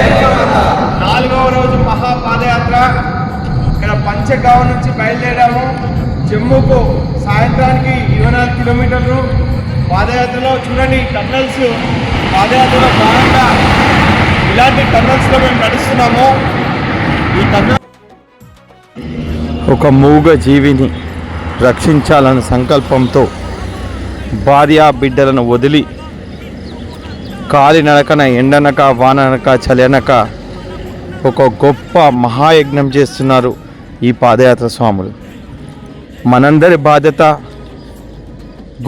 నాలుగవ రోజు మహాపాదయాత్ర. ఇక్కడ పంచగావ్ నుంచి బయలుదేరాము. జమ్మూకు సాయంత్రానికి ఇరవై నాలుగు కిలోమీటర్లు. పాదయాత్రలో చూడండి టన్నల్స్. పాదయాత్రలో భాగంగా ఇలాంటి టన్నల్స్లో మేము నడుస్తున్నాము. ఈ టన్నల్ ఒక మూగ జీవిని రక్షించాలన్న సంకల్పంతో భార్యా బిడ్డలను వదిలి కాలినడకన ఎండనక వాననక చలనక ఒక గొప్ప మహాయజ్ఞం చేస్తున్నారు ఈ పాదయాత్ర స్వాములు. మనందరి బాధ్యత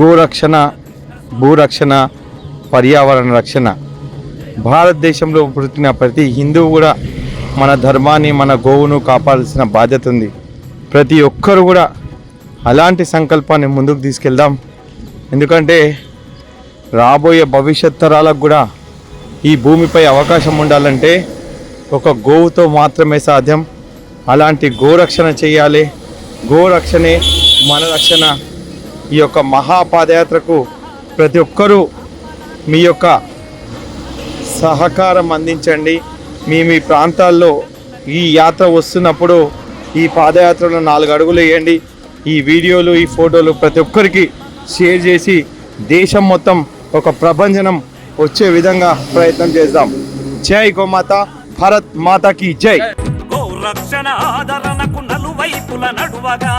గోరక్షణ భూరక్షణ పర్యావరణ రక్షణ. భారతదేశంలో పుట్టిన ప్రతి హిందువు కూడా మన ధర్మాన్ని మన గోవును కాపాడాల్సిన బాధ్యత ఉంది. ప్రతి ఒక్కరు కూడా అలాంటి సంకల్పాన్ని ముందుకు తీసుకెళ్దాం. ఎందుకంటే రాబోయే భవిష్యత్ తరాలకు కూడా ఈ భూమిపై అవకాశం ఉండాలంటే ఒక గోవుతో మాత్రమే సాధ్యం. అలాంటి గోరక్షణ చేయాలి. గోరక్షణే మన రక్షణ. ఈ యొక్క మహాపాదయాత్రకు ప్రతి ఒక్కరూ మీ యొక్క సహకారం అందించండి. మీ మీ ప్రాంతాల్లో ఈ యాత్ర వస్తున్నప్పుడు ఈ పాదయాత్రలో నాలుగు అడుగులు వేయండి. ఈ వీడియోలు ఈ ఫోటోలు ప్రతి ఒక్కరికి షేర్ చేసి దేశం మొత్తం ఒక ప్రభంజనం వచ్చే విధంగా ప్రయత్నం చేద్దాం. జై గోమాత భారత్ మాతాకి జై. గోరక్షణ ఆదరణకు నలువైపుల నడువగా.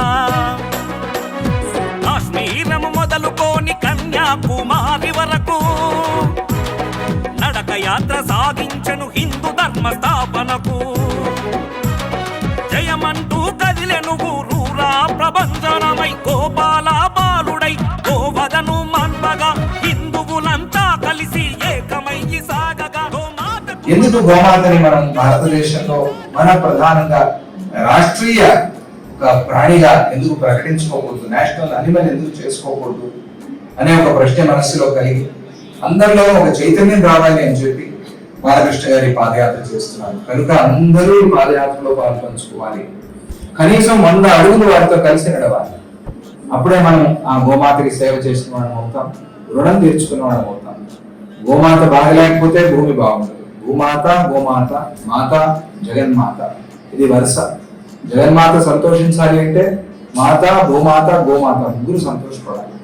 కాశ్మీరము మొదలుకోని కన్యాకుమారి వరకు నడక యాత్ర సాగించను హిందూ ధర్మ స్థాపనకు. జయమంటూ కదిలెను గురూరా ప్రభంజనమై గోపాల బాలుడై గోవదను మన్మగా హిందువులంతా కలిసి ఏకమయ్యి సాగగా ఎందుకు గోమాతని మనం భారతదేశంలో మన ప్రధానంగా రాష్ట్రీయ ప్రాణిగా ఎందుకు ప్రకటించుకోకూడదు? నేషనల్ అనిమల్ ఎందుకు చేసుకోకూడదు? అనే ఒక ప్రశ్న మనస్సులో కలిగి అందరిలో ఒక చైతన్యం రావాలి అని చెప్పి బాలకృష్ణ గారి పాదయాత్ర చేస్తున్నారు. కనుక అందరూ పాదయాత్రలో పాల్పంచుకోవాలి. కనీసం వంద అడుగులు వారితో కలిసి నడవాలి. అప్పుడే మనం ఆ గోమాతకి సేవ చేసిన అవుతాం. రుణం తీర్చుకున్న వాళ్ళం అవుతాం. గోమాత బాగలేకపోతే భూమి బాగుంటుంది భూమాత గోమాత మాత జగన్మాత. ఇది వరుస. జగన్మాత సంతోషించాలి అంటే మాత భూమాత గోమాత ముగ్గురు సంతోషపడాలి.